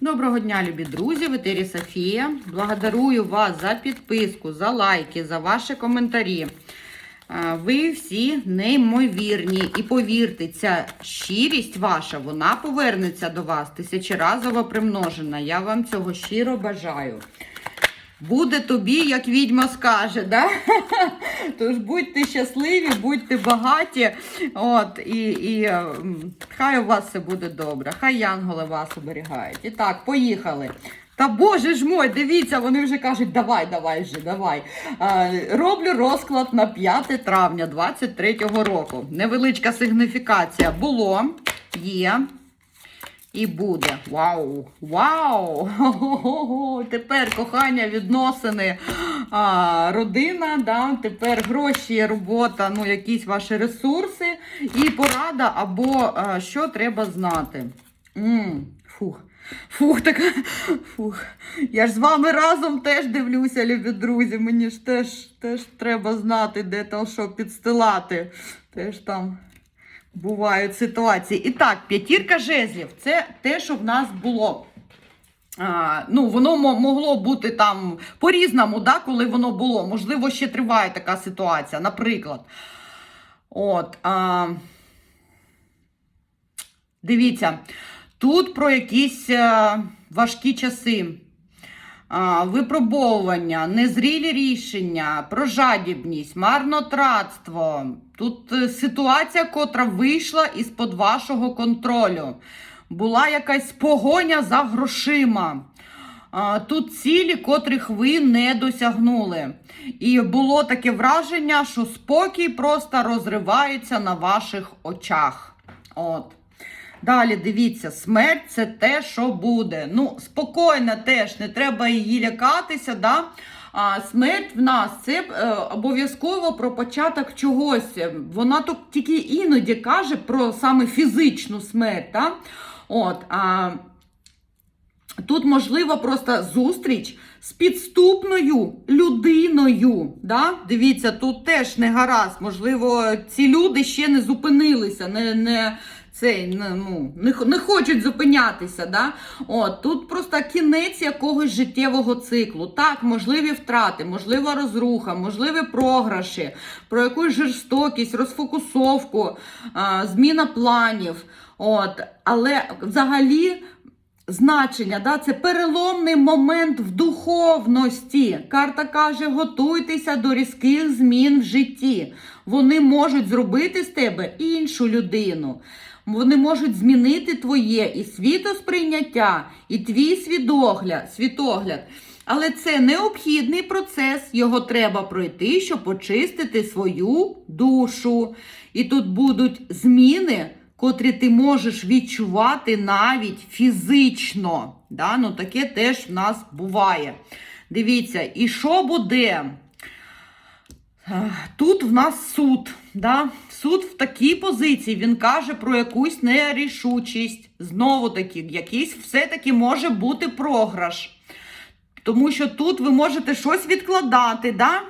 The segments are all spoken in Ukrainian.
Доброго дня, любі друзі! В етері Софія. Благодарую вас за підписку, за лайки, за ваші коментарі. Е, Ви всі неймовірні. І повірте, ця щирість ваша, вона повернеться до вас тисячеразово примножена. Я вам цього щиро бажаю. Буде тобі, як відьма скаже, да? Тож будьте щасливі, будьте багаті. От, і, і хай у вас все буде добре, хай янголи вас оберігають. І так, поїхали. Та боже ж мой, дивіться, вони вже кажуть, давай, давай вже, давай. А, роблю розклад на 5 травня 23-го року. Невеличка сигніфікація було, є. І буде. Вау! Вау! Хо-хо-хо! Тепер кохання, відносини, а, родина, да? тепер гроші, робота, ну, якісь ваші ресурси і порада, або а, що треба знати. м фух. Фух, така. Фух. Я ж з вами разом теж дивлюся, любі друзі. Мені ж теж, теж треба знати, де там що підстилати. Теж там бувають ситуації. І так, п'ятірка жезлів це те, що в нас було. А, ну, воно могло бути там по-різному, да, коли воно було. Можливо, ще триває така ситуація, наприклад. От, а, дивіться, тут про якісь е, важкі часи. Випробовування, незрілі рішення, про жадібність, марнотратство. Тут е, ситуація, котра вийшла із-под вашого контролю. Була якась погоня за грошима. Тут цілі, котрих ви не досягнули. І було таке враження, що спокій просто розривається на ваших очах. От. Далі дивіться, смерть це те, що буде. Ну, спокійно теж, не треба її лякатися. Да? А смерть в нас це е, обов'язково про початок чогось. Вона тут тільки іноді каже про саме фізичну смерть. Да? От, а, Тут можливо просто зустріч з підступною людиною. Да? Дивіться, тут теж не гаразд. Можливо, ці люди ще не зупинилися, не, не, цей, не, ну, не, не хочуть зупинятися. Да? От, тут просто кінець якогось життєвого циклу. Так, можливі втрати, можлива розруха, можливі програші, про якусь жорстокість, розфокусовку, зміна планів. От, але взагалі значення, да, це переломний момент в духовності. Карта каже: готуйтеся до різких змін в житті. Вони можуть зробити з тебе іншу людину. Вони можуть змінити твоє і світосприйняття, і твій свідогляд, світогляд. Але це необхідний процес, його треба пройти, щоб очистити свою душу. І тут будуть зміни, котрі ти можеш відчувати навіть фізично. Да? Ну, таке теж в нас буває. Дивіться, і що буде? Е, Тут в нас суд. Да? Суд в такій позиції він каже про якусь нерішучість. Знову таки, якийсь все-таки може бути програш. Тому що тут ви можете щось відкладати, да?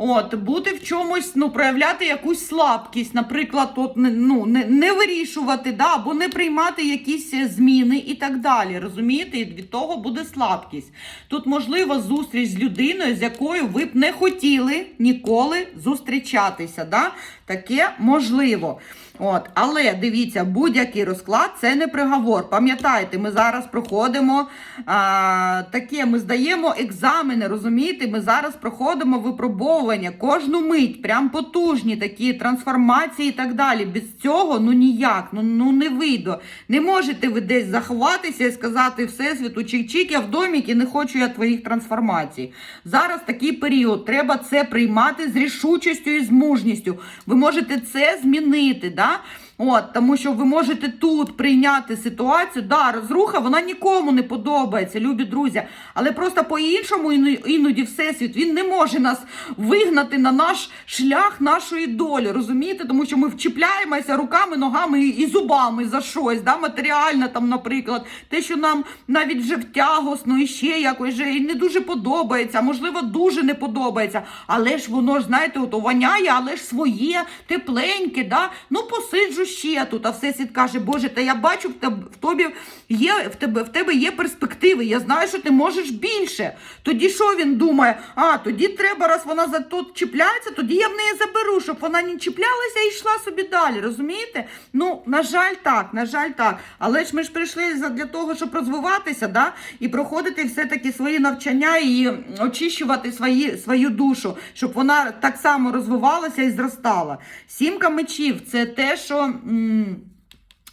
От, бути в чомусь, ну, проявляти якусь слабкість, наприклад, от, ну, не, не вирішувати, да, або не приймати якісь е, зміни і так далі. Розумієте? І від того буде слабкість. Тут можлива зустріч з людиною, з якою ви б не хотіли ніколи зустрічатися. Да? Таке можливо. От, але дивіться, будь-який розклад це не приговор. Пам'ятайте, ми зараз проходимо а, таке, ми здаємо екзамени, розумієте? Ми зараз проходимо випробовування кожну мить, прям потужні такі трансформації і так далі. Без цього ну ніяк, ну, ну не вийде. Не можете ви десь заховатися і сказати Всесвіту, чик-чик, я в домік і не хочу я твоїх трансформацій. Зараз такий період. Треба це приймати з рішучістю і з мужністю. Ви можете це змінити. Да? От, тому що ви можете тут прийняти ситуацію. Да, розруха вона нікому не подобається, любі друзі. Але просто по-іншому іноді всесвіт він не може нас вигнати на наш шлях нашої долі. Розумієте? Тому що ми вчіпляємося руками, ногами і зубами за щось, да? матеріально там, наприклад, те, що нам навіть вже втягосно і ще якось же і не дуже подобається, можливо, дуже не подобається. Але ж воно ж, знаєте, от воняє, але ж своє, тепленьке, да? ну посиджу ще тут. А всесвіт каже, Боже, та я бачу, в тебе в тобі є в тебе в тебе є перспективи. Я знаю, що ти можеш більше. Тоді що він думає? А тоді треба, раз вона за тут чіпляється, тоді я в неї заберу, щоб вона не чіплялася і йшла собі далі. Розумієте? Ну, на жаль, так, на жаль, так. Але ж ми ж прийшли для того, щоб розвиватися, да? і проходити все-таки свої навчання і очищувати свої, свою душу, щоб вона так само розвивалася і зростала. Сімка мечів це те, що.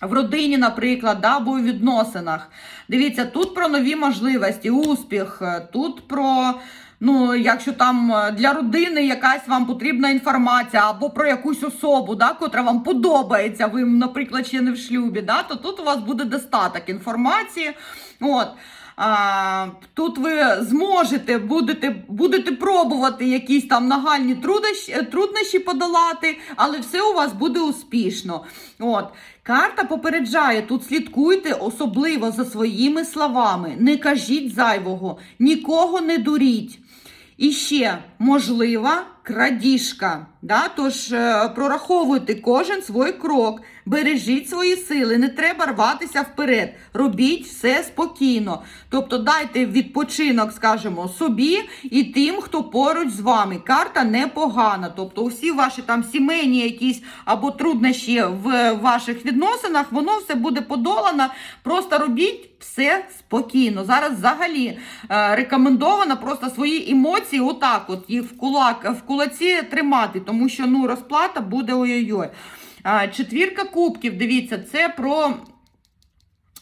В родині, наприклад, да, або у відносинах. Дивіться, тут про нові можливості, успіх, е, тут про. Ну, якщо там е, для родини якась вам потрібна інформація, або про якусь особу, да, котра вам подобається, ви, наприклад, ще не в шлюбі, да, то тут у вас буде достаток інформації. От. А, тут ви зможете, будете, будете пробувати якісь там нагальні труднощі, труднощі подолати, але все у вас буде успішно. От. Карта попереджає, тут слідкуйте особливо за своїми словами. Не кажіть зайвого, нікого не дуріть. І ще можлива крадіжка. Да? Тож е, прораховуйте кожен свій крок, бережіть свої сили, не треба рватися вперед. Робіть все спокійно. Тобто дайте відпочинок, скажімо, собі і тим, хто поруч з вами. Карта непогана. Тобто, усі ваші там сімейні якісь або труднощі в ваших відносинах, воно все буде подолано. Просто робіть все спокійно. Зараз взагалі е, рекомендовано просто свої емоції, отак, от їх в кулак в кулаці тримати, тому що ну розплата буде ой-ой-ой. Четвірка кубків, дивіться, це про,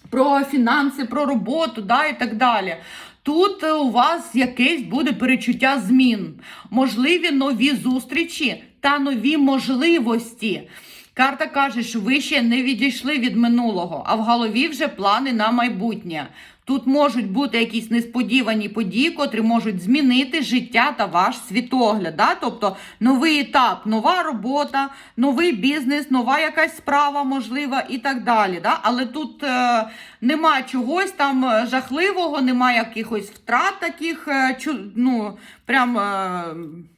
про фінанси, про роботу да, і так далі. Тут у вас якесь буде перечуття змін, можливі нові зустрічі та нові можливості. Карта каже, що ви ще не відійшли від минулого, а в голові вже плани на майбутнє. Тут можуть бути якісь несподівані події, котрі можуть змінити життя та ваш світогляд. Да? Тобто новий етап, нова робота, новий бізнес, нова якась справа можлива і так далі. Да? Але тут е, нема чогось там е, жахливого, нема якихось втрат таких, е, ну, прям е,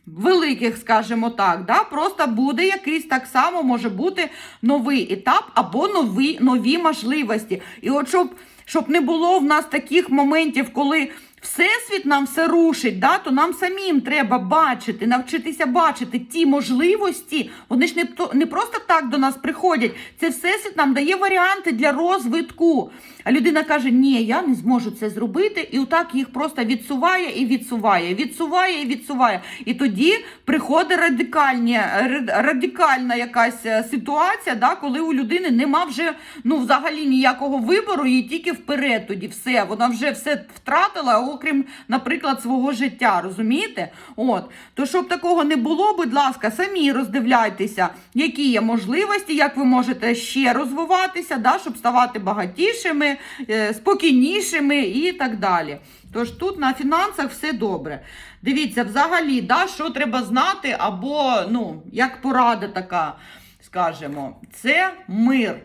великих, скажімо так. Да? Просто буде якийсь так само може бути новий етап або нові, нові можливості. І от щоб щоб не було в нас таких моментів, коли Всесвіт нам все рушить, да, то нам самим треба бачити, навчитися бачити ті можливості. Вони ж не, не просто так до нас приходять. Це всесвіт нам дає варіанти для розвитку. А людина каже: Ні, я не зможу це зробити, і отак їх просто відсуває і відсуває, відсуває і відсуває. І тоді приходить радикальні, ра- радикальна якась е, ситуація, да, коли у людини нема вже ну, взагалі ніякого вибору, і тільки вперед тоді все. Вона вже все втратила, окрім, наприклад, свого життя. Розумієте? От. То щоб такого не було, будь ласка, самі роздивляйтеся, які є можливості, як ви можете ще розвиватися, да, щоб ставати багатішими, е, спокійнішими і так далі. Тож тут на фінансах все добре. Дивіться, взагалі, да, що треба знати, або ну, як порада така, скажімо, це мир.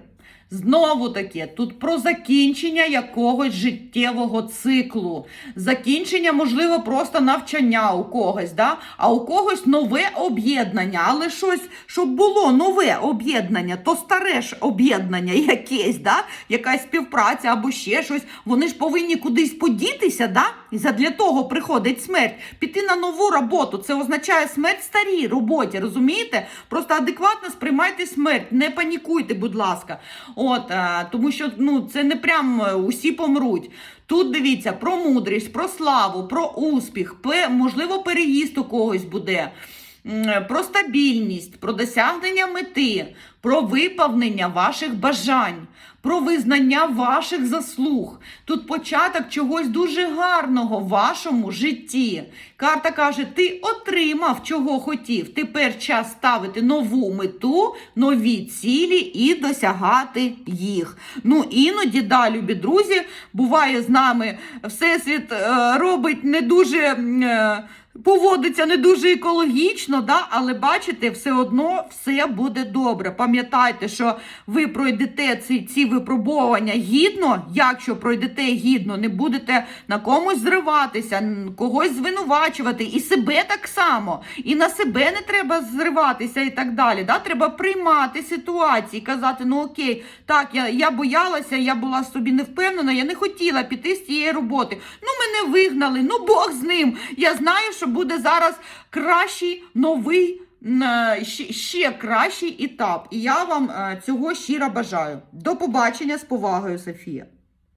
Знову таки, тут про закінчення якогось життєвого циклу. Закінчення, можливо, просто навчання у когось, да? а у когось нове об'єднання. Але щось, щоб було нове об'єднання, то старе ж об'єднання якесь, да? якась співпраця або ще щось. Вони ж повинні кудись подітися, да? І задля того приходить смерть. Піти на нову роботу. Це означає смерть старій роботі, розумієте? Просто адекватно сприймайте смерть, не панікуйте, будь ласка. От, а, тому що ну, це не прям е, усі помруть. Тут дивіться про мудрість, про славу, про успіх, можливо, переїзд у когось буде. Про стабільність, про досягнення мети, про виповнення ваших бажань, про визнання ваших заслуг. Тут початок чогось дуже гарного в вашому житті. Карта каже: ти отримав, чого хотів. Тепер час ставити нову мету, нові цілі і досягати їх. Ну, іноді, да, любі друзі, буває з нами Всесвіт е, робить не дуже. Поводиться не дуже екологічно, да? але бачите, все одно все буде добре. Пам'ятайте, що ви пройдете ці, ці випробування гідно, якщо пройдете гідно, не будете на комусь зриватися, когось звинувачувати, і себе так само. І на себе не треба зриватися і так далі. Да? Треба приймати ситуації, казати, ну окей, так, я, я боялася, я була собі не впевнена, я не хотіла піти з цієї роботи. Ну, мене вигнали, ну Бог з ним. Я знаю, що буде зараз кращий новий. е, Ще, ще кращий етап, і я вам е, цього щиро бажаю. До побачення з повагою, Софія.